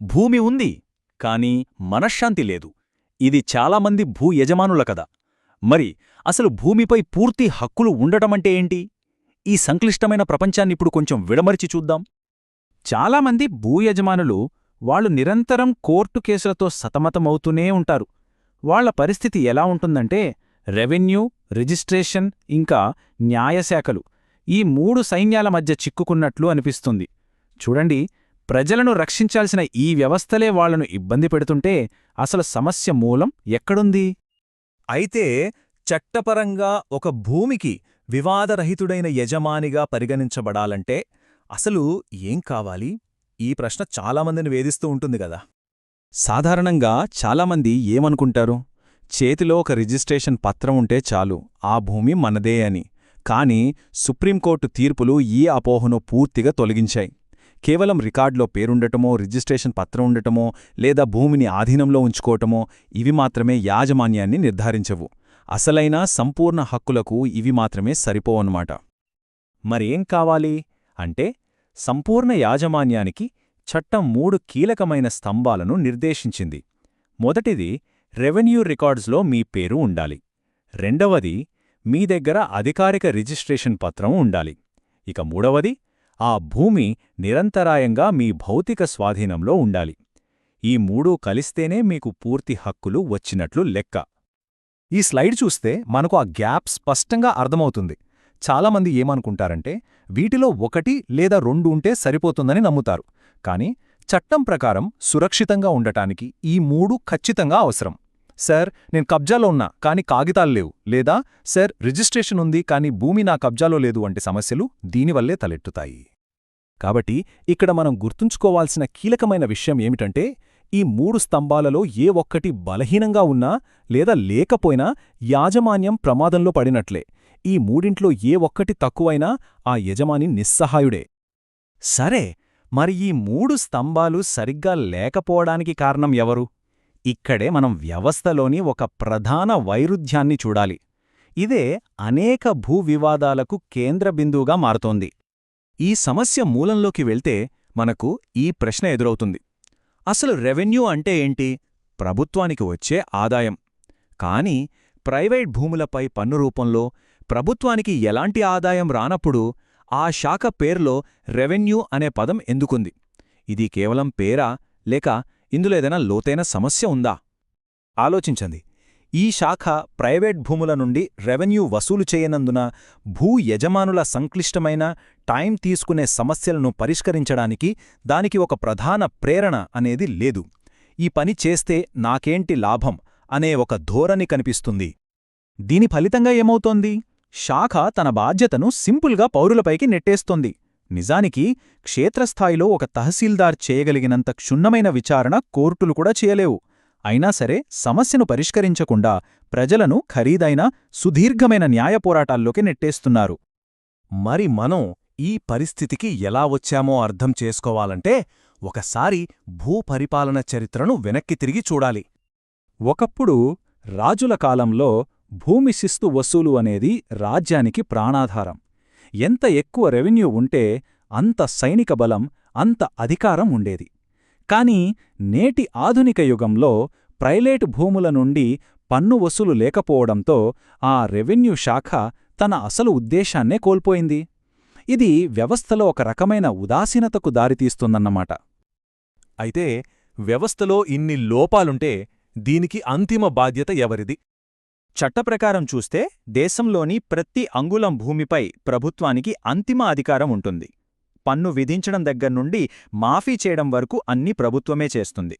భూమి ఉంది కాని మనశ్శాంతి లేదు. ఇది చాలామంది భూ యజమానుల కథ. మరి అసలు భూమిపై పూర్తి హక్కులు ఉండటమంటే ఏంటి? ఈ సంక్లిష్టమైన ప్రపంచాన్నిప్పుడు కొంచెం విడమరిచి చూద్దాం. చాలామంది భూయజమానులు వాళ్ళు నిరంతరం కోర్టు కేసులతో సతమతమవుతూనే ఉంటారు. వాళ్ళ పరిస్థితి ఎలా ఉంటుందంటే రెవెన్యూ రిజిస్ట్రేషన్ ఇంకా న్యాయశాఖలు ఈ మూడు సైన్యాల మధ్య చిక్కుకున్నట్లు అనిపిస్తుంది. చూడండి ప్రజలను రక్షించాల్సిన ఈ వ్యవస్థలే వాళ్ళను ఇబ్బంది పెడుతుంటే అసలు సమస్య మూలం ఎక్కడుంది? అయితే చట్టపరంగా ఒక భూమికి వివాదరహితుడైన యజమానిగా పరిగణించబడాలంటే అసలు ఏం కావాలి? ఈ ప్రశ్న చాలామందిని వేధిస్తూ ఉంటుంది కదా. సాధారణంగా చాలామంది ఏమనుకుంటారు? చేతిలో ఒక రిజిస్ట్రేషన్ పత్రం ఉంటే చాలు ఆ భూమి మనదే అని. కాని సుప్రీంకోర్టు తీర్పులు ఈ అపోహను పూర్తిగా తొలగించాయి. కేవలం రికార్డులో పేరుండటమో రిజిస్ట్రేషన్ పత్రం ఉండటమో లేదా భూమిని ఆధీనంలో ఉంచుకోవటమో ఇవి మాత్రమే యాజమాన్యాన్ని నిర్ధారించవు. అసలైన సంపూర్ణ హక్కులకు ఇవి మాత్రమే సరిపోవన్నమాట. మరేం కావాలి? అంటే సంపూర్ణ యాజమాన్యానికి చట్టం మూడు కీలకమైన స్తంభాలను నిర్దేశించింది. మొదటిది రెవెన్యూ రికార్డ్స్లో మీ పేరు ఉండాలి. రెండవది మీ దగ్గర అధికారిక రిజిస్ట్రేషన్ పత్రం ఉండాలి. ఇక మూడవది ఆ భూమి నిరంతరాయంగా మీ భౌతిక స్వాధీనంలో ఉండాలి. ఈ మూడూ కలిస్తేనే మీకు పూర్తి హక్కులు వచ్చినట్లు లెక్క. ఈ స్లైడ్ చూస్తే మనకు ఆ గ్యాప్ స్పష్టంగా అర్థమవుతుంది. చాలామంది ఏమనుకుంటారంటే వీటిలో ఒకటి లేదా రెండు ఉంటే సరిపోతుందని నమ్ముతారు. కాని చట్టం ప్రకారం సురక్షితంగా ఉండటానికి ఈ మూడు ఖచ్చితంగా అవసరం. సార్ నేను కబ్జాలో ఉన్నా కాని కాగితాలు లేవు. లేదా సార్ రిజిస్ట్రేషన్ ఉంది కాని భూమి నా కబ్జాలో లేదు వంటి సమస్యలు దీనివల్లే తలెట్టుతాయి కాబట్టి ఇక్కడ మనం గుర్తుంచుకోవాల్సిన కీలకమైన విషయం ఏమిటంటే ఈ మూడు స్తంభాలలో ఏ ఒక్కటి బలహీనంగా ఉన్నా లేదా లేకపోయినా యాజమాన్యం ప్రమాదంలో పడినట్లే. ఈ మూడింట్లో ఏ ఒక్కటి తక్కువైనా ఆ యజమాని నిస్సహాయుడే. సరే మరి ఈ మూడు స్తంభాలు సరిగ్గా లేకపోవడానికి కారణం ఎవరు? ఇక్కడే మనం వ్యవస్థలోని ఒక ప్రధాన వైరుధ్యాన్ని చూడాలి. ఇదే అనేక భూ వివాదాలకు కేంద్ర బిందువుగా మారుతోంది. ఈ సమస్య మూలంలోకి వెళ్తే మనకు ఈ ప్రశ్న ఎదురవుతుంది. అసలు రెవెన్యూ అంటే ఏంటి? ప్రభుత్వానికి వచ్చే ఆదాయం. కాని ప్రైవేట్ భూములపై పన్ను రూపంలో ప్రభుత్వానికి ఎలాంటి ఆదాయం రానప్పుడు ఆ శాఖ పేర్లో రెవెన్యూ అనే పదం ఎందుకుంది? ఇది కేవలం పేరా లేక ఇందులో ఏదైనా లోతైన సమస్య ఉందా? ఆలోచించండి. ఈ శాఖ ప్రైవేట్ భూముల నుండి రెవెన్యూ వసూలు చేయనందున భూ యజమానుల సంక్లిష్టమైన టైం తీసుకునే సమస్యలను పరిష్కరించడానికి దానికి ఒక ప్రధాన ప్రేరణ అనేది లేదు. ఈ పని చేస్తే నాకేంటి లాభం అనే ఒక ధోరణి కనిపిస్తుంది. దీని ఫలితంగా ఏమవుతోంది? శాఖ తన బాధ్యతను సింపుల్గా పౌరులపైకి నెట్టేస్తోంది. నిజానికి క్షేత్రస్థాయిలో ఒక తహసీల్దార్ చేయగలిగినంత క్షుణ్ణమైన విచారణ కోర్టులు కూడా చేయలేవు. అయినా సరే సమస్యను పరిష్కరించకుండా ప్రజలను ఖరీదైన సుదీర్ఘమైన న్యాయ పోరాటాల్లోకి నెట్టేస్తున్నారు. మరి మనం ఈ పరిస్థితికి ఎలా వచ్చామో అర్థం చేసుకోవాలంటే ఒకసారి భూపరిపాలన చరిత్రను వెనక్కి తిరిగి చూడాలి. ఒకప్పుడు రాజుల కాలంలో భూమి శిస్తు వసూలు అనేది రాజ్యానికి ప్రాణాధారం. ఎంత ఎక్కువ రెవెన్యూ ఉంటే అంత సైనిక బలం అంత అధికారం ఉండేది. కాని నేటి ఆధునిక యుగంలో ప్రైలేటు భూముల నుండి పన్ను వసూలు లేకపోవడంతో ఆ రెవెన్యూ శాఖ తన అసలు ఉద్దేశాన్నే కోల్పోయింది. ఇది వ్యవస్థలో ఒక రకమైన ఉదాసీనతకు దారితీస్తుందన్నమాట. అయితే వ్యవస్థలో ఇన్ని లోపాలుంటే దీనికి అంతిమ బాధ్యత ఎవరిది? చట్టప్రకారం చూస్తే దేశంలోని ప్రతి అంగుళం భూమిపై ప్రభుత్వానికి అంతిమ అధికారం ఉంటుంది. పన్ను విధించడం దగ్గర్నుండి మాఫీ చేయడం వరకు అన్ని ప్రభుత్వమే చేస్తుంది.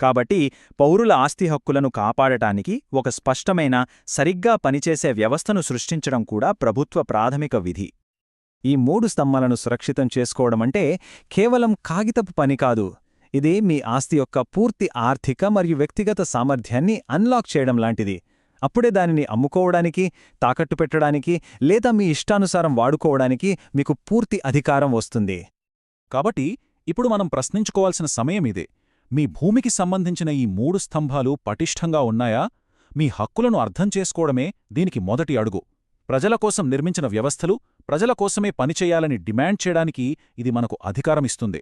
కాబట్టి పౌరుల ఆస్తి హక్కులను కాపాడటానికి ఒక స్పష్టమైన సరిగ్గా పనిచేసే వ్యవస్థను సృష్టించడం కూడా ప్రభుత్వ ప్రాథమిక విధి. ఈ మూడు స్తంభాలను సురక్షితం చేసుకోవడమంటే కేవలం కాగితపు పని కాదు. ఇది మీ ఆస్తి యొక్క పూర్తి ఆర్థిక మరియు వ్యక్తిగత సామర్థ్యాన్ని అన్లాక్ చేయడం లాంటిది. అప్పుడే దానిని అమ్ముకోవడానికి తాకట్టు పెట్టడానికి లేదా మీ ఇష్టానుసారం వాడుకోవడానికి మీకు పూర్తి అధికారం వస్తుంది. కాబట్టి ఇప్పుడు మనం ప్రశ్నించుకోవాల్సిన సమయం ఇదే. మీ భూమికి సంబంధించిన ఈ మూడు స్తంభాలు పటిష్టంగా ఉన్నాయా? మీ హక్కులను అర్థం చేసుకోవడమే దీనికి మొదటి అడుగు. ప్రజల కోసం నిర్మించిన వ్యవస్థలు ప్రజల కోసమే పనిచేయాలని డిమాండ్ చేయడానికి ఇది మనకు అధికారమిస్తుంది